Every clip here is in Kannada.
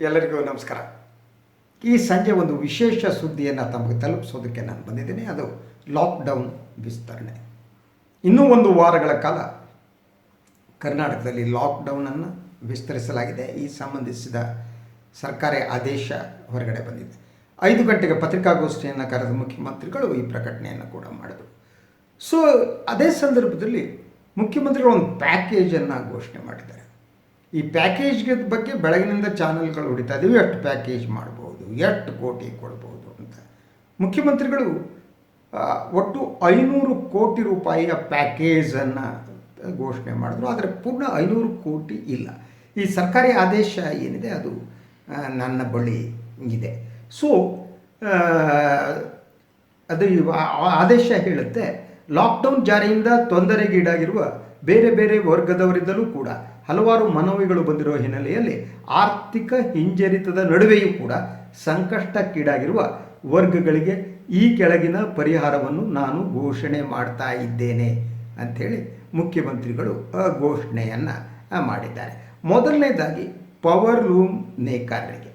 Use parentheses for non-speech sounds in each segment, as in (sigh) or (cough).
ಎಲ್ಲರಿಗೂ ನಮಸ್ಕಾರ. ಈ ಸಂಜೆ ಒಂದು ವಿಶೇಷ ಸುದ್ದಿಯನ್ನು ತಮಗೆ ತಲುಪಿಸೋದಕ್ಕೆ ನಾನು ಬಂದಿದ್ದೀನಿ. ಅದು ಲಾಕ್ಡೌನ್ ವಿಸ್ತರಣೆ. ಇನ್ನೂ ಒಂದು ವಾರಗಳ ಕಾಲ ಕರ್ನಾಟಕದಲ್ಲಿ ಲಾಕ್ಡೌನನ್ನು ವಿಸ್ತರಿಸಲಾಗಿದೆ. ಈ ಸಂಬಂಧಿಸಿದ ಸರ್ಕಾರಿ ಆದೇಶ ಹೊರಗಡೆ ಬಂದಿದೆ. ಐದು ಗಂಟೆಗೆ ಪತ್ರಿಕಾಗೋಷ್ಠಿಯನ್ನು ಕರೆದ ಮುಖ್ಯಮಂತ್ರಿಗಳು ಈ ಪ್ರಕಟಣೆಯನ್ನು ಕೂಡ ಮಾಡಿದರು. ಸೊ ಅದೇ ಸಂದರ್ಭದಲ್ಲಿ ಮುಖ್ಯಮಂತ್ರಿಗಳು ಒಂದು ಪ್ಯಾಕೇಜನ್ನು ಘೋಷಣೆ ಮಾಡಿದ್ದಾರೆ. ಈ ಪ್ಯಾಕೇಜ್ಗೆ ಬಗ್ಗೆ ಬೆಳಗಿನಿಂದ ಚಾನಲ್ಗಳು ಹೊಡಿತಾ ಇದ್ದೀವಿ ಎಷ್ಟು ಪ್ಯಾಕೇಜ್ ಮಾಡ್ಬೋದು, ಎಷ್ಟು ಕೋಟಿ ಕೊಡ್ಬೋದು ಅಂತ. ಮುಖ್ಯಮಂತ್ರಿಗಳು ಒಟ್ಟು ಐನೂರು ಕೋಟಿ ರೂಪಾಯಿಯ ಪ್ಯಾಕೇಜನ್ನು ಘೋಷಣೆ ಮಾಡಿದ್ರು. ಆದರೆ ಪೂರ್ಣ ಐನೂರು ಕೋಟಿ ಇಲ್ಲ. ಈ ಸರ್ಕಾರಿ ಆದೇಶ ಏನಿದೆ? ಅದು ನನ್ನ ಬಳಿ ಇದೆ. ಸೊ ಅದು ಆದೇಶ ಹೇಳುತ್ತೆ ಲಾಕ್ಡೌನ್ ಜಾರಿಯಿಂದ ತೊಂದರೆಗೀಡಾಗಿರುವ ಬೇರೆ ಬೇರೆ ವರ್ಗದವರಿದ್ದಲೂ ಕೂಡ ಹಲವಾರು ಮನವಿಗಳು ಬಂದಿರುವ ಹಿನ್ನೆಲೆಯಲ್ಲಿ ಆರ್ಥಿಕ ಹಿಂಜರಿತದ ನಡುವೆಯೂ ಕೂಡ ಸಂಕಷ್ಟಕ್ಕೀಡಾಗಿರುವ ವರ್ಗಗಳಿಗೆ ಈ ಕೆಳಗಿನ ಪರಿಹಾರವನ್ನು ನಾನು ಘೋಷಣೆ ಮಾಡ್ತಾ ಇದ್ದೇನೆ ಅಂಥೇಳಿ ಮುಖ್ಯಮಂತ್ರಿಗಳು ಘೋಷಣೆಯನ್ನು ಮಾಡಿದ್ದಾರೆ. ಮೊದಲನೇದಾಗಿ ಪವರ್ ಲೂಮ್ ನೇಕಾರರಿಗೆ.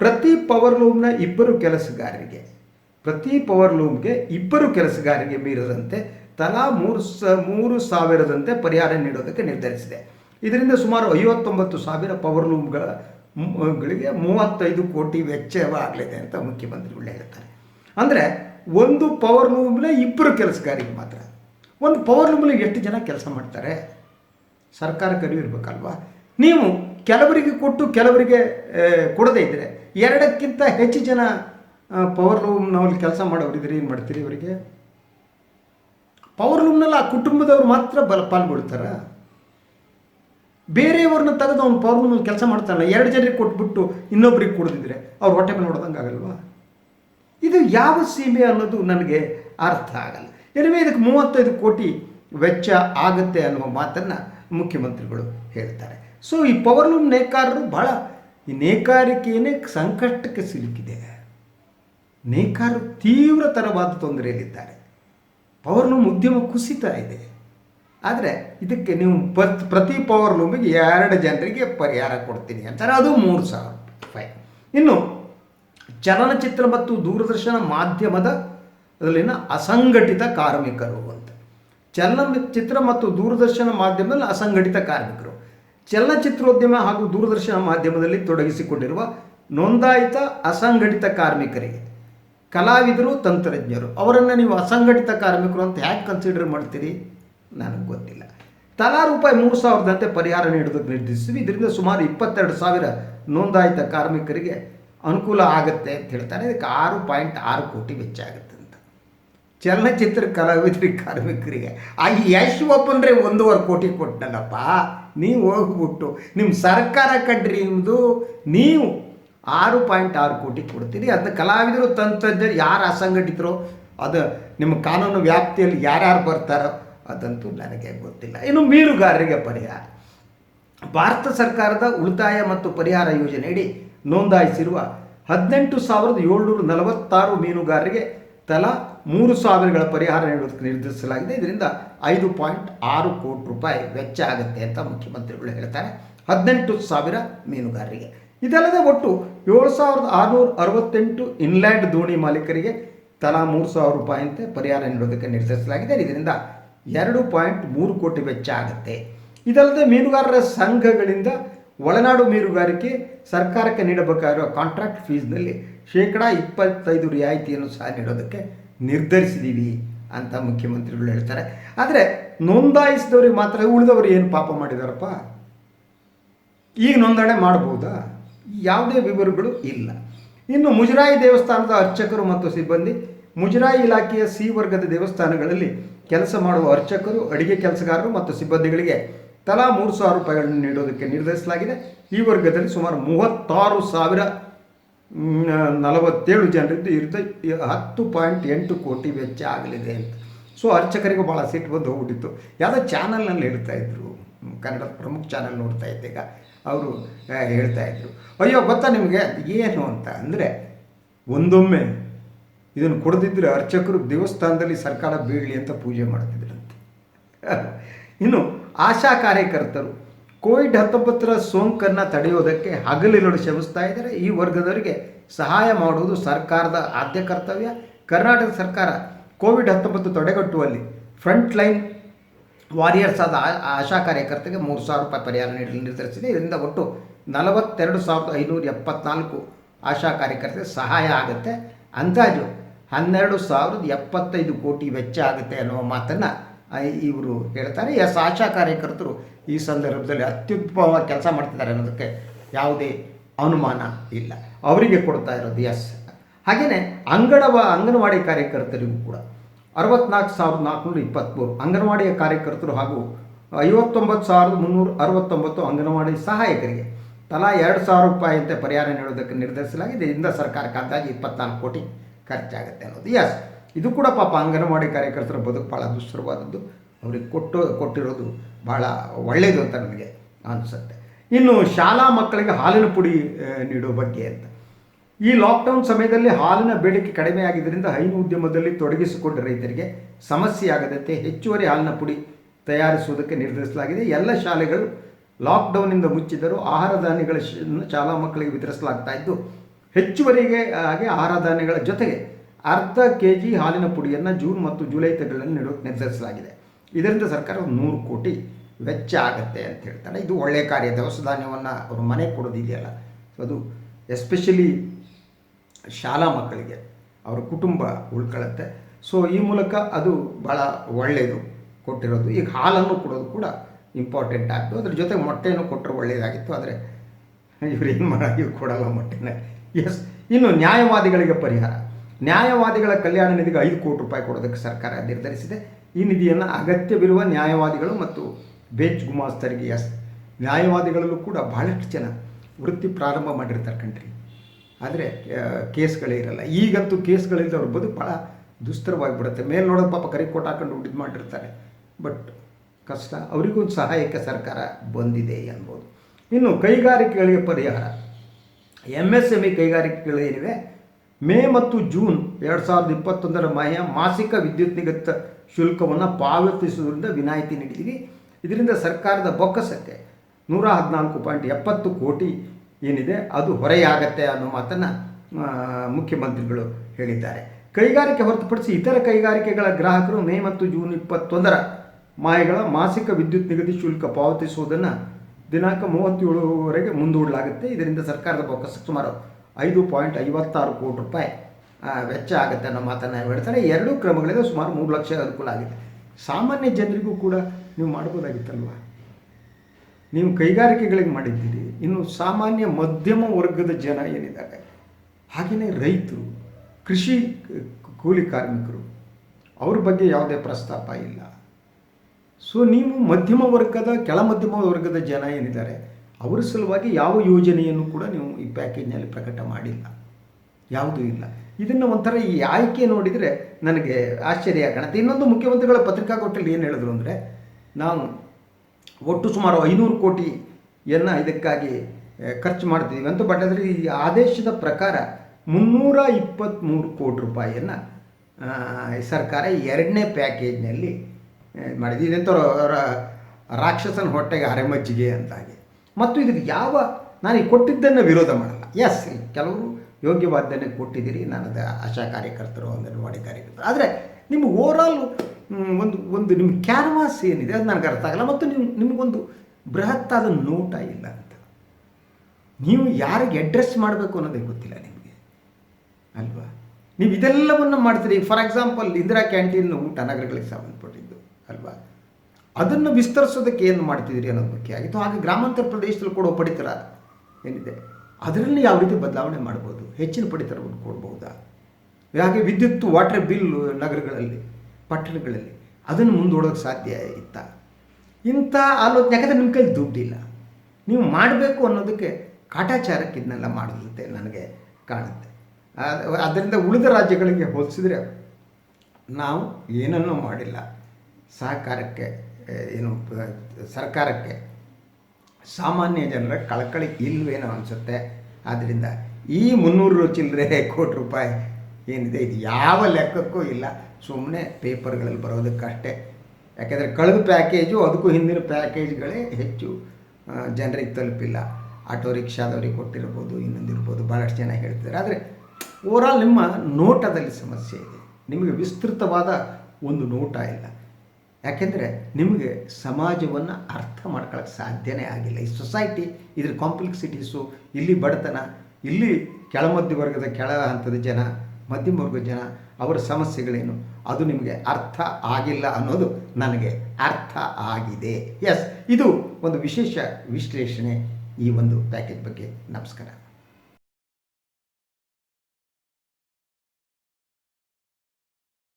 ಪ್ರತಿ ಪವರ್ ಲೂಮ್ನ ಇಬ್ಬರು ಕೆಲಸಗಾರರಿಗೆ, ಪ್ರತಿ ಪವರ್ ಲೂಮ್ಗೆ ಇಬ್ಬರು ಕೆಲಸಗಾರರಿಗೆ ಮೀರದಂತೆ ತಲಾ ಮೂರು ಸ, ಮೂರು ಸಾವಿರದಂತೆ ಪರಿಹಾರ ನೀಡೋದಕ್ಕೆ ನಿರ್ಧರಿಸಿದೆ. ಇದರಿಂದ ಸುಮಾರು ಐವತ್ತೊಂಬತ್ತು ಸಾವಿರ ಪವರ್ ಲೂಮ್ಗಳ ಗಳಿಗೆ ಮೂವತ್ತೈದು ಕೋಟಿ ವೆಚ್ಚವಾಗಲಿದೆ ಅಂತ ಮುಖ್ಯಮಂತ್ರಿಗಳು ಹೇಳ್ತಾರೆ. ಅಂದರೆ ಒಂದು ಪವರ್ ಲೂಮ್ನ ಇಬ್ಬರು ಕೆಲಸಗಾರಿಗೆ ಮಾತ್ರ. ಒಂದು ಪವರ್ ಲೂಮ್ನ ಎಷ್ಟು ಜನ ಕೆಲಸ ಮಾಡ್ತಾರೆ? ಸರ್ಕಾರ ಕರಿವಿರ್ಬೇಕಲ್ವಾ ನೀವು ಕೆಲವರಿಗೆ ಕೊಟ್ಟು ಕೆಲವರಿಗೆ ಕೊಡದೇ ಇದ್ದರೆ ಎರಡಕ್ಕಿಂತ ಹೆಚ್ಚು ಜನ ಪವರ್ ಲೂಮ್ನಲ್ಲಿ ಕೆಲಸ ಮಾಡೋರಿದ್ರೆ ಏನು ಮಾಡ್ತೀರಿ ಇವರಿಗೆ ಪವರ್ ಲೂಮ್ನಲ್ಲಿ ಆ ಕುಟುಂಬದವ್ರು ಮಾತ್ರ ಬಲ ಪಾಲ್ಗೊಳ್ತಾರ? ಬೇರೆಯವ್ರನ್ನ ತೆಗೆದು ಅವ್ನು ಪವರ್ ಲೂಮ್ನಲ್ಲಿ ಕೆಲಸ ಮಾಡ್ತಾನೆ ಎರಡು ಜನರಿಗೆ ಕೊಟ್ಬಿಟ್ಟು ಇನ್ನೊಬ್ರಿಗೆ ಕುಡಿದಿದ್ರೆ ಅವ್ರು ಹೊಟ್ಟೆ ಮೇಲೆ ನೋಡ್ದಂಗಾಗಲ್ವಾ ಇದು ಯಾವ ಸೀಮೆ ಅನ್ನೋದು ನನಗೆ ಅರ್ಥ ಆಗಲ್ಲ. ಎನಿವೆ ಇದಕ್ಕೆ ಮೂವತ್ತೈದು ಕೋಟಿ ವೆಚ್ಚ ಆಗುತ್ತೆ ಅನ್ನುವ ಮಾತನ್ನು ಮುಖ್ಯಮಂತ್ರಿಗಳು ಹೇಳ್ತಾರೆ. ಸೊ ಈ ಪವರ್ ಲೂಮ್ ನೇಕಾರರು ಬಹಳ, ಈ ನೇಕಾರಿಕೆಯೇ ಸಂಕಷ್ಟಕ್ಕೆ ಸಿಲುಕಿದೆ. ನೇಕಾರರು ತೀವ್ರತರವಾದ ತೊಂದರೆಯಲ್ಲಿದ್ದಾರೆ. ಪವರ್ ಲೂಮ್ ಉದ್ಯಮ ಕುಸಿತ ಇದೆ. ಆದರೆ ಇದಕ್ಕೆ ನೀವು ಪತ್ ಪ್ರತಿ ಪವರ್ ಲೂಮಿಗೆ ಎರಡು ಜನರಿಗೆ ಪರಿಹಾರ ಕೊಡ್ತೀನಿ ಅಂತಾರೆ ಅದು ಮೂರು ಸಾವಿರ ರೂಪಾಯಿ. ಇನ್ನು, ಚಲನಚಿತ್ರ ಮತ್ತು ದೂರದರ್ಶನ ಮಾಧ್ಯಮದ ಅದರಲ್ಲಿನ ಅಸಂಘಟಿತ ಕಾರ್ಮಿಕರು ಅಂತ. ಚಲನಚಿತ್ರ ಮತ್ತು ದೂರದರ್ಶನ ಮಾಧ್ಯಮದಲ್ಲಿ ಅಸಂಘಟಿತ ಕಾರ್ಮಿಕರು. ಚಲನಚಿತ್ರೋದ್ಯಮ ಹಾಗೂ ದೂರದರ್ಶನ ಮಾಧ್ಯಮದಲ್ಲಿ ತೊಡಗಿಸಿಕೊಂಡಿರುವ ನೋಂದಾಯಿತ ಅಸಂಘಟಿತ ಕಾರ್ಮಿಕರಿಗೆ, ಕಲಾವಿದರು, ತಂತ್ರಜ್ಞರು, ಅವರನ್ನು ನೀವು ಅಸಂಘಟಿತ ಕಾರ್ಮಿಕರು ಅಂತ ಹೇಗೆ ಕನ್ಸಿಡರ್ ಮಾಡ್ತೀರಿ? ನನಗೆ ಗೊತ್ತಿಲ್ಲ. ತಲಾ ರೂಪಾಯಿ ಮೂರು ಸಾವಿರದಂತೆ ಪರಿಹಾರ ನೀಡೋದಕ್ಕೆ ನಿರ್ಧರಿಸಿದ್ವಿ. ಇದರಿಂದ ಸುಮಾರು ಇಪ್ಪತ್ತೆರಡು ಸಾವಿರ ನೋಂದಾಯಿತ ಕಾರ್ಮಿಕರಿಗೆ ಅನುಕೂಲ ಆಗುತ್ತೆ ಅಂತ ಹೇಳ್ತಾರೆ. ಇದಕ್ಕೆ ಆರು ಪಾಯಿಂಟ್ ಆರು ಕೋಟಿ ವೆಚ್ಚ ಆಗುತ್ತೆ ಅಂತ. ಚಲನಚಿತ್ರ ಕಲಾವಿದರಿಗೆ, ಕಾರ್ಮಿಕರಿಗೆ. ಆ ಯಶ್ ಒಪ್ಪಂದ್ರೆ ಒಂದೂವರೆ ಕೋಟಿ ಕೊಟ್ಟನಲ್ಲಪ್ಪ. ನೀವು ಹೋಗ್ಬಿಟ್ಟು ನಿಮ್ಮ ಸರ್ಕಾರ ಕಡ್ರಿ ನಿಮ್ಮದು ನೀವು ಆರು ಪಾಯಿಂಟ್ ಆರು ಕೋಟಿ ಕೊಡ್ತೀರಿ. ಅದನ್ನ ಕಲಾವಿದರು, ತಂತ್ರಜ್ಞರು ಯಾರು ಅಸಂಘಟಿತರು, ಅದು ನಿಮ್ಮ ಕಾನೂನು ವ್ಯಾಪ್ತಿಯಲ್ಲಿ ಯಾರ್ಯಾರು ಬರ್ತಾರೋ ಅದಂತೂ ನನಗೆ ಗೊತ್ತಿಲ್ಲ. ಇನ್ನು ಮೀನುಗಾರರಿಗೆ ಪರಿಹಾರ. ಭಾರತ ಸರ್ಕಾರದ ಉಳಿತಾಯ ಮತ್ತು ಪರಿಹಾರ ಯೋಜನೆಯಡಿ ನೋಂದಾಯಿಸಿರುವ ಹದಿನೆಂಟು ಸಾವಿರದ ಏಳ್ನೂರ ನಲವತ್ತಾರು ಮೀನುಗಾರರಿಗೆ ತಲಾ ಮೂರು ಸಾವಿರಗಳ ಪರಿಹಾರ ನೀಡೋದಕ್ಕೆ ನಿರ್ಧರಿಸಲಾಗಿದೆ. ಇದರಿಂದ ಐದು ಪಾಯಿಂಟ್ ಆರು ಕೋಟಿ ರೂಪಾಯಿ ವೆಚ್ಚ ಆಗುತ್ತೆ ಅಂತ ಮುಖ್ಯಮಂತ್ರಿಗಳು ಹೇಳ್ತಾರೆ. ಹದಿನೆಂಟು ಸಾವಿರ ಮೀನುಗಾರರಿಗೆ. ಇದಲ್ಲದೆ ಒಟ್ಟು ಏಳು ಸಾವಿರದ ಆರುನೂರ ಅರವತ್ತೆಂಟು ಇನ್ಲ್ಯಾಂಡ್ ದೋಣಿ ಮಾಲೀಕರಿಗೆ ತಲಾ ಮೂರು ಸಾವಿರ ರೂಪಾಯಿಯಂತೆ ಪರಿಹಾರ ನೀಡೋದಕ್ಕೆ ನಿರ್ಧರಿಸಲಾಗಿದೆ. ಇದರಿಂದ ಎರಡು ಪಾಯಿಂಟ್ ಮೂರು ಕೋಟಿ ವೆಚ್ಚ ಆಗುತ್ತೆ. ಇದಲ್ಲದೆ ಮೀನುಗಾರರ ಸಂಘಗಳಿಂದ ಒಳನಾಡು ಮೀನುಗಾರಿಕೆ ಸರ್ಕಾರಕ್ಕೆ ನೀಡಬೇಕಾಗಿರುವ ಕಾಂಟ್ರಾಕ್ಟ್ ಫೀಸ್ನಲ್ಲಿ ಶೇಕಡ ಇಪ್ಪತ್ತೈದು ರಿಯಾಯಿತಿಯನ್ನು ಸಹ ನೀಡೋದಕ್ಕೆ ನಿರ್ಧರಿಸಿದ್ದೀವಿ ಅಂತ ಮುಖ್ಯಮಂತ್ರಿಗಳು ಹೇಳ್ತಾರೆ. ಆದರೆ ನೋಂದಾಯಿಸಿದವರಿಗೆ ಮಾತ್ರ ಉಳಿದವರು ಏನು ಪಾಪ ಮಾಡಿದಾರಪ್ಪ? ಈಗ ನೋಂದಣಿ ಮಾಡಬಹುದಾ? ಯಾವುದೇ ವಿವರಗಳು ಇಲ್ಲ. ಇನ್ನು ಮುಜರಾಯಿ ದೇವಸ್ಥಾನದ ಅರ್ಚಕರು ಮತ್ತು ಸಿಬ್ಬಂದಿ ಮುಜರಾಯಿ ಇಲಾಖೆಯ ಸಿ ವರ್ಗದ ದೇವಸ್ಥಾನಗಳಲ್ಲಿ ಕೆಲಸ ಮಾಡುವ ಅರ್ಚಕರು, ಅಡಿಗೆ ಕೆಲಸಗಾರರು ಮತ್ತು ಸಿಬ್ಬಂದಿಗಳಿಗೆ ತಲಾ ಮೂರು ಸಾವಿರ ರೂಪಾಯಿಗಳನ್ನು ನೀಡೋದಕ್ಕೆ ನಿರ್ಧರಿಸಲಾಗಿದೆ. ಈ ವರ್ಗದಲ್ಲಿ ಸುಮಾರು ಮೂವತ್ತಾರು ಸಾವಿರ ನಲವತ್ತೇಳು ಜನರಿದ್ದು ಇರುತ್ತೆ. ಹತ್ತು ಪಾಯಿಂಟ್ ಎಂಟು ಕೋಟಿ ವೆಚ್ಚ ಆಗಲಿದೆ ಅಂತ. ಸೊ, ಅರ್ಚಕರಿಗೂ ಭಾಳ ಸಿಟ್ಟು ಬಂದು ಹೋಗ್ಬಿಟ್ಟಿತ್ತು. ಯಾವುದೋ ಚಾನಲ್ನಲ್ಲಿ ಹೇಳ್ತಾ ಇದ್ರು. ಕನ್ನಡ ಪ್ರಮುಖ ಚಾನಲ್ ನೋಡ್ತಾ ಇದ್ದೀಗ ಅವರು ಹೇಳ್ತಾ ಇದ್ರು. ಅಯ್ಯೋ, ಗೊತ್ತಾ ನಿಮಗೆ? ಏನು ಅಂತ ಅಂದರೆ, ಒಂದೊಮ್ಮೆ ಇದನ್ನು ಕೊಡದಿದ್ದರೆ ಅರ್ಚಕರು ದೇವಸ್ಥಾನದಲ್ಲಿ ಸರ್ಕಾರ ಬೀಳಲಿ ಅಂತ ಪೂಜೆ ಮಾಡ್ತಿದ್ರಂತೆ (laughs) ಇನ್ನು ಆಶಾ ಕಾರ್ಯಕರ್ತರು ಕೋವಿಡ್ ಹತ್ತೊಂಬತ್ತರ ಸೋಂಕನ್ನು ತಡೆಯೋದಕ್ಕೆ ಹಗಲಿರುಳು ಶ್ರಮಿಸ್ತಾ ಇದ್ದಾರೆ. ಈ ವರ್ಗದವರಿಗೆ ಸಹಾಯ ಮಾಡುವುದು ಸರ್ಕಾರದ ಆದ್ಯ ಕರ್ತವ್ಯ. ಕರ್ನಾಟಕ ಸರ್ಕಾರ ಕೋವಿಡ್ ಹತ್ತೊಂಬತ್ತು ತಡೆಗಟ್ಟುವಲ್ಲಿ ಫ್ರಂಟ್ ಲೈನ್ ವಾರಿಯರ್ಸ್ ಆದ ಆಶಾ ಕಾರ್ಯಕರ್ತರಿಗೆ ಮೂರು ಸಾವಿರ ರೂಪಾಯಿ ಪರಿಹಾರ ನೀಡಲು ನಿರ್ಧರಿಸಿದೆ. ಇದರಿಂದ ಒಟ್ಟು ನಲವತ್ತೆರಡು ಸಾವಿರದ ಐನೂರ ಎಪ್ಪತ್ನಾಲ್ಕು ಆಶಾ ಕಾರ್ಯಕರ್ತರಿಗೆ ಸಹಾಯ ಆಗುತ್ತೆ. ಅಂದಾಜು ಹನ್ನೆರಡು ಸಾವಿರದ ಎಪ್ಪತ್ತೈದು ಕೋಟಿ ವೆಚ್ಚ ಆಗುತ್ತೆ ಅನ್ನುವ ಮಾತನ್ನು ಇವರು ಹೇಳ್ತಾರೆ. ಎಸ್ ಆಶಾ ಕಾರ್ಯಕರ್ತರು ಈ ಸಂದರ್ಭದಲ್ಲಿ ಅತ್ಯುತ್ತಮವಾಗಿ ಕೆಲಸ ಮಾಡ್ತಿದ್ದಾರೆ ಅನ್ನೋದಕ್ಕೆ ಯಾವುದೇ ಅನುಮಾನ ಇಲ್ಲ. ಅವರಿಗೆ ಕೊಡ್ತಾ ಇರೋದು ಎಸ್ ಹಾಗೆಯೇ ಅಂಗಡವ, ಅಂಗನವಾಡಿ ಕಾರ್ಯಕರ್ತರಿಗೂ ಕೂಡ ಅರವತ್ನಾಲ್ಕು ಸಾವಿರದ ನಾಲ್ಕುನೂರ ಇಪ್ಪತ್ತ್ಮೂರು ಅಂಗನವಾಡಿಯ ಕಾರ್ಯಕರ್ತರು ಹಾಗೂ ಐವತ್ತೊಂಬತ್ತು ಸಾವಿರದ ಮುನ್ನೂರ ಅರವತ್ತೊಂಬತ್ತು ಅಂಗನವಾಡಿ ಸಹಾಯಕರಿಗೆ ತಲಾ ಎರಡು ಸಾವಿರ ರೂಪಾಯಿಯಂತೆ ಪರಿಹಾರ ನೀಡೋದಕ್ಕೆ ನಿರ್ಧರಿಸಲಾಗಿದೆ. ಇಂದ ಸರ್ಕಾರಕ್ಕೆ ಅಂದಾಜು ಇಪ್ಪತ್ನಾಲ್ಕು ಕೋಟಿ ಖರ್ಚಾಗುತ್ತೆ ಅನ್ನೋದು. ಎಸ್ ಇದು ಕೂಡ ಪಾಪ ಅಂಗನವಾಡಿ ಕಾರ್ಯಕರ್ತರ ಬದುಕು ಭಾಳ ದುಸ್ತರವಾದದ್ದು ಅವ್ರಿಗೆ ಕೊಟ್ಟು, ಕೊಟ್ಟಿರೋದು ಭಾಳ ಒಳ್ಳೆಯದು ಅಂತ ನನಗೆ ಅನಿಸುತ್ತೆ. ಇನ್ನು ಶಾಲಾ ಮಕ್ಕಳಿಗೆ ಹಾಲಿನ ಪುಡಿ ನೀಡೋ ಬಗ್ಗೆ ಅಂತ. ಈ ಲಾಕ್ಡೌನ್ ಸಮಯದಲ್ಲಿ ಹಾಲಿನ ಬೇಡಿಕೆ ಕಡಿಮೆ ಆಗಿದ್ದರಿಂದ ಹೈನು ಉದ್ಯಮದಲ್ಲಿ ತೊಡಗಿಸಿಕೊಂಡ ರೈತರಿಗೆ ಸಮಸ್ಯೆ ಆಗದಂತೆ ಹೆಚ್ಚುವರಿ ಹಾಲಿನ ಪುಡಿ ತಯಾರಿಸುವುದಕ್ಕೆ ನಿರ್ಧರಿಸಲಾಗಿದೆ. ಎಲ್ಲ ಶಾಲೆಗಳು ಲಾಕ್ಡೌನ್ನಿಂದ ಮುಚ್ಚಿದರೂ ಆಹಾರ ಧಾನ್ಯಗಳ ಶಾಲಾ ಮಕ್ಕಳಿಗೆ ವಿತರಿಸಲಾಗ್ತಾ ಇದ್ದು ಹೆಚ್ಚುವರಿಗೆ ಹಾಗೆ ಆಹಾರ ಜೊತೆಗೆ ಅರ್ಧ ಕೆ ಜಿ ಹಾಲಿನ ಪುಡಿಯನ್ನು ಜೂನ್ ಮತ್ತು ಜುಲೈ ತಿಂಗಳಲ್ಲಿ ನೀಡೋಕೆ ನಿರ್ಧರಿಸಲಾಗಿದೆ. ಇದರಿಂದ ಸರ್ಕಾರ ನೂರು ಕೋಟಿ ವೆಚ್ಚ ಆಗುತ್ತೆ ಅಂತ ಹೇಳ್ತಾರೆ. ಇದು ಒಳ್ಳೆಯ ಕಾರ್ಯ ದವಸ ಧಾನ್ಯವನ್ನು ಅವರು ಮನೆಗೆ ಕೊಡೋದಿದೆಯಲ್ಲ ಅದು ಎಸ್ಪೆಷಲಿ ಶಾಲಾ ಮಕ್ಕಳಿಗೆ, ಅವರ ಕುಟುಂಬ ಉಳ್ಕೊಳ್ಳುತ್ತೆ. ಸೊ ಈ ಮೂಲಕ ಅದು ಭಾಳ ಒಳ್ಳೆಯದು ಕೊಟ್ಟಿರೋದು. ಈಗ ಹಾಲನ್ನು ಕೊಡೋದು ಕೂಡ ಇಂಪಾರ್ಟೆಂಟ್ ಆಗ್ತು ಅದ್ರ ಜೊತೆ ಮೊಟ್ಟೆಯನ್ನು ಕೊಟ್ಟರೆ ಒಳ್ಳೆಯದಾಗಿತ್ತು ಆದರೆ ಇವ್ರು ಏನು ಮಾಡೋದು ಇವ್ರು ಕೊಡಲ್ಲ ಮೊಟ್ಟೆನ. ಎಸ್ ಇನ್ನು ನ್ಯಾಯವಾದಿಗಳಿಗೆ ಪರಿಹಾರ. ನ್ಯಾಯವಾದಿಗಳ ಕಲ್ಯಾಣ ನಿಧಿಗೆ ಐದು ಕೋಟಿ ರೂಪಾಯಿ ಕೊಡೋದಕ್ಕೆ ಸರ್ಕಾರ ನಿರ್ಧರಿಸಿದೆ. ಈ ನಿಧಿಯನ್ನು ಅಗತ್ಯವಿರುವ ನ್ಯಾಯವಾದಿಗಳು ಮತ್ತು ಬೇಚ್ ಗುಮಾಸ್ತರಿಗೆ ಎಸ್. ನ್ಯಾಯವಾದಿಗಳಲ್ಲೂ ಕೂಡ ಬಹಳಷ್ಟು ಜನ ವೃತ್ತಿ ಪ್ರಾರಂಭ ಮಾಡಿರ್ತಾರೆ ಕಣ್ರಿ. ಆದರೆ ಕೇಸ್ಗಳೇ ಇರಲ್ಲ. ಈಗಂತೂ ಕೇಸ್ಗಳಿಲ್ಲದೆ ಅವ್ರ ಬದುಕು ಭಾಳ ದುಸ್ತರವಾಗಿಬಿಡುತ್ತೆ. ಮೇಲೆ ನೋಡೋದು ಪಾಪ ಕರಿ ಕೋಟ್ ಹಾಕೊಂಡು ಇದು ಮಾಡಿರ್ತಾರೆ. ಬಟ್ ಕಷ್ಟ. ಅವರಿಗೂ ಸಹಾಯಕ್ಕೆ ಸರ್ಕಾರ ಬಂದಿದೆ ಅನ್ಬೋದು ಇನ್ನು ಕೈಗಾರಿಕೆಗಳಿಗೆ ಪರಿಹಾರ. ಎಂ ಎಸ್ ಎಂ ಇ ಕೈಗಾರಿಕೆಗಳೇನಿವೆ ಮೇ ಮತ್ತು ಜೂನ್ ಎರಡು ಸಾವಿರದ ಇಪ್ಪತ್ತೊಂದರ ಮಾಯ ಮಾಸಿಕ ವಿದ್ಯುತ್ ನಿಗದಿತ ಶುಲ್ಕವನ್ನು ಪಾವತಿಸುವುದರಿಂದ ವಿನಾಯಿತಿ ನೀಡಿದ್ದೀವಿ ಇದರಿಂದ ಸರ್ಕಾರದ ಬೊಕ್ಕಸಕ್ಕೆ ನೂರ ಹದಿನಾಲ್ಕು ಪಾಯಿಂಟ್ ಎಪ್ಪತ್ತು ಕೋಟಿ ಏನಿದೆ, ಅದು ಹೊರೆಯಾಗತ್ತೆ ಅನ್ನೋ ಮಾತನ್ನು ಮುಖ್ಯಮಂತ್ರಿಗಳು ಹೇಳಿದ್ದಾರೆ. ಕೈಗಾರಿಕೆ ಹೊರತುಪಡಿಸಿ ಇತರ ಕೈಗಾರಿಕೆಗಳ ಗ್ರಾಹಕರು ಮೇ ಮತ್ತು ಜೂನ್ ಇಪ್ಪತ್ತೊಂದರ ಮಾಯಗಳ ಮಾಸಿಕ ವಿದ್ಯುತ್ ನಿಗದಿ ಶುಲ್ಕ ಪಾವತಿಸುವುದನ್ನು ದಿನಾಂಕ ಮೂವತ್ತೇಳುವರೆಗೆ ಮುಂದೂಡಲಾಗುತ್ತೆ. ಇದರಿಂದ ಸರ್ಕಾರದ ಬೊಕ್ಕಸಕ್ಕೆ ಸುಮಾರು ಐದು ಪಾಯಿಂಟ್ ಐವತ್ತಾರು ಕೋಟಿ ರೂಪಾಯಿ ವೆಚ್ಚ ಆಗುತ್ತೆ ಅನ್ನೋ ಮಾತನ್ನು ಹೇಳ್ತಾರೆ. ಎರಡೂ ಕ್ರಮಗಳಿಂದ ಸುಮಾರು ಮೂರು ಲಕ್ಷ ಅನುಕೂಲ ಆಗಿದೆ. ಸಾಮಾನ್ಯ ಜನರಿಗೂ ಕೂಡ ನೀವು ಮಾಡ್ಬೋದಾಗಿತ್ತಲ್ವ ನೀವು ಕೈಗಾರಿಕೆಗಳಿಗೆ ಮಾಡಿದ್ದೀರಿ. ಇನ್ನು ಸಾಮಾನ್ಯ ಮಧ್ಯಮ ವರ್ಗದ ಜನ ಏನಿದ್ದಾರೆ? ಹಾಗೆಯೇ ರೈತರು, ಕೃಷಿ ಕೂಲಿ ಕಾರ್ಮಿಕರು, ಅವ್ರ ಬಗ್ಗೆ ಯಾವುದೇ ಪ್ರಸ್ತಾಪ ಇಲ್ಲ. ಸೊ ನೀವು ಮಧ್ಯಮ ವರ್ಗದ, ಕೆಳ ಮಧ್ಯಮ ವರ್ಗದ ಜನ ಏನಿದ್ದಾರೆ, ಅವರ ಸಲುವಾಗಿ ಯಾವ ಯೋಜನೆಯನ್ನು ಕೂಡ ನೀವು ಈ ಪ್ಯಾಕೇಜ್ನಲ್ಲಿ ಪ್ರಕಟ ಮಾಡಿಲ್ಲ. ಯಾವುದೂ ಇಲ್ಲ. ಇದನ್ನು ಒಂಥರ ಈ ಆಯ್ಕೆ ನೋಡಿದರೆ ನನಗೆ ಆಶ್ಚರ್ಯ ಕಾಣುತ್ತೆ. ಇನ್ನೊಂದು ಮುಖ್ಯಮಂತ್ರಿಗಳ ಪತ್ರಿಕಾಗೋಷ್ಠಿಯಲ್ಲಿ ಏನು ಹೇಳಿದ್ರು ಅಂದರೆ ನಾವು ಒಟ್ಟು ಸುಮಾರು ಐನೂರು ಕೋಟಿಯನ್ನು ಇದಕ್ಕಾಗಿ ಖರ್ಚು ಮಾಡ್ತಿದ್ದೀವಿ ಅಂತ ಬಟ್ ಆದರೆ ಈ ಆದೇಶದ ಪ್ರಕಾರ ಮುನ್ನೂರ ಇಪ್ಪತ್ತ್ಮೂರು ಕೋಟಿ ರೂಪಾಯಿಯನ್ನು ಸರ್ಕಾರ ಎರಡನೇ ಪ್ಯಾಕೇಜ್ನಲ್ಲಿ ಆ, ಮಾಡಿದೆ ಅವರ ರಾಕ್ಷಸನ ಹೊಟ್ಟೆಗೆ ಅರೆಮಜ್ಜಿಗೆ ಅಂತಾಗಿ ಮತ್ತು ಇದಕ್ಕೆ ಯಾವ ನಾನು ಈ ಕೊಟ್ಟಿದ್ದನ್ನು ವಿರೋಧ ಮಾಡಲ್ಲ. ಎಸ್ ಕೆಲವರು ಯೋಗ್ಯವಾದ್ದನ್ನೇ ಕೊಟ್ಟಿದ್ದೀರಿ. ನಾನು ಅದು ಆಶಾ ಕಾರ್ಯಕರ್ತರು ಅಂಗನವಾಡಿ ಕಾರ್ಯಕರ್ತರು. ಆದರೆ ನಿಮ್ಮ ಓವರಾಲ್ ಒಂದು ಒಂದು ನಿಮ್ಮ ಕ್ಯಾನ್ವಾಸ್ ಏನಿದೆ ಅದು ನನಗೆ ಅರ್ಥ ಆಗಲ್ಲ. ಮತ್ತು ನಿಮ್ಮ ನಿಮಗೊಂದು ಬೃಹತ್ತಾದ ನೋಟ ಇಲ್ಲ ಅಂತ. ನೀವು ಯಾರಿಗೆ ಅಡ್ರೆಸ್ ಮಾಡಬೇಕು ಅನ್ನೋದೇ ಗೊತ್ತಿಲ್ಲ ನಿಮಗೆ. ಅಲ್ವಾ? ನೀವು ಇದೆಲ್ಲವನ್ನು ಮಾಡ್ತೀರಿ. ಫಾರ್ ಎಕ್ಸಾಂಪಲ್ ಇಂದಿರಾ ಕ್ಯಾಂಟೀನ್ ಊಟ ನಗರಗಳಿಗೆ ಸಂಬಂಧಪಟ್ಟಿದ್ದು. ಅಲ್ವಾ? ಅದನ್ನು ವಿಸ್ತರಿಸೋದಕ್ಕೆ ಏನು ಮಾಡ್ತಿದ್ದೀರಿ ಅನ್ನೋದು ಮುಖ್ಯ. ಆಗಿತ್ತು ಹಾಗೆ ಗ್ರಾಮಾಂತರ ಪ್ರದೇಶದಲ್ಲಿ ಕೊಡೋ ಪಡಿತರ ಏನಿದೆ, ಅದರಲ್ಲಿ ಯಾವ ರೀತಿ ಬದಲಾವಣೆ ಮಾಡ್ಬೋದು? ಹೆಚ್ಚಿನ ಪಡಿತರವನ್ನು ಕೊಡ್ಬೋದಾ? ಹಾಗೆ ವಿದ್ಯುತ್ ವಾಟರ್ ಬಿಲ್ ನಗರಗಳಲ್ಲಿ, ಪಟ್ಟಣಗಳಲ್ಲಿ ಅದನ್ನು ಮುಂದೂಡೋಕ್ಕೆ ಸಾಧ್ಯ ಇತ್ತ? ಇಂಥ ಆಲೋಚನೆ, ಯಾಕಂದರೆ ನಿಮ್ಮ ಕೈಲಿ ದುಡ್ಡಿಲ್ಲ. ನೀವು ಮಾಡಬೇಕು ಅನ್ನೋದಕ್ಕೆ ಕಾಟಾಚಾರಕ್ಕೆ ಇದನ್ನೆಲ್ಲ ಮಾಡಿದಂತೆ ನನಗೆ ಕಾಣುತ್ತೆ. ಅದರಿಂದ ಉಳಿದ ರಾಜ್ಯಗಳಿಗೆ ಹೋಲಿಸಿದ್ರೆ ನಾವು ಏನನ್ನೂ ಮಾಡಿಲ್ಲ. ಸಹಕಾರಕ್ಕೆ ಏನು ಸರ್ಕಾರಕ್ಕೆ ಸಾಮಾನ್ಯ ಜನರ ಕಳಕಳಿ ಇಲ್ವೇನೋ ಅನಿಸುತ್ತೆ. ಆದ್ದರಿಂದ ಈ ಮುನ್ನೂರು ಚಿಲ್ಲರೆ ಕೋಟಿ ರೂಪಾಯಿ ಏನಿದೆ, ಇದು ಯಾವ ಲೆಕ್ಕಕ್ಕೂ ಇಲ್ಲ. ಸುಮ್ಮನೆ ಪೇಪರ್ಗಳಲ್ಲಿ ಬರೋದಕ್ಕಷ್ಟೇ. ಯಾಕೆಂದರೆ ಕಳೆದ ಪ್ಯಾಕೇಜು, ಅದಕ್ಕೂ ಹಿಂದಿನ ಪ್ಯಾಕೇಜ್ಗಳೇ ಹೆಚ್ಚು ಜನರಿಗೆ ತಲುಪಿಲ್ಲ. ಆಟೋ ರಿಕ್ಷಾದವ್ರಿಗೆ ಕೊಟ್ಟಿರ್ಬೋದು ಇನ್ನೊಂದಿರ್ಬೋದು ಭಾಳಷ್ಟು ಜನ ಹೇಳ್ತಿದ್ದಾರೆ. ಆದರೆ ಓವರಾಲ್ ನಿಮ್ಮ ನೋಟದಲ್ಲಿ ಸಮಸ್ಯೆ ಇದೆ. ನಿಮಗೆ ವಿಸ್ತೃತವಾದ ಒಂದು ನೋಟ ಇಲ್ಲ. ಯಾಕೆಂದರೆ ನಿಮಗೆ ಸಮಾಜವನ್ನು ಅರ್ಥ ಮಾಡ್ಕೊಳ್ಳೋಕ್ಕೆ ಸಾಧ್ಯನೇ ಆಗಿಲ್ಲ. ಈ ಸೊಸೈಟಿ ಇದ್ರ ಕಾಂಪ್ಲೆಕ್ಸಿಟೀಸು ಇಲ್ಲಿ ಬಡತನ, ಇಲ್ಲಿ ವರ್ಗದ ಕೆಳ ಹಂತದ ಜನ ಮಧ್ಯಮ ವರ್ಗದ ಜನ, ಅವರ ಸಮಸ್ಯೆಗಳೇನು? ಅದು ನಿಮಗೆ ಅರ್ಥ ಆಗಿಲ್ಲ ಅನ್ನೋದು ನನಗೆ ಅರ್ಥ ಆಗಿದೆ. ಎಸ್ ಇದು ಒಂದು ವಿಶೇಷ ವಿಶ್ಲೇಷಣೆ ಈ ಒಂದು ಪ್ಯಾಕೇಜ್ ಬಗ್ಗೆ. ನಮಸ್ಕಾರ.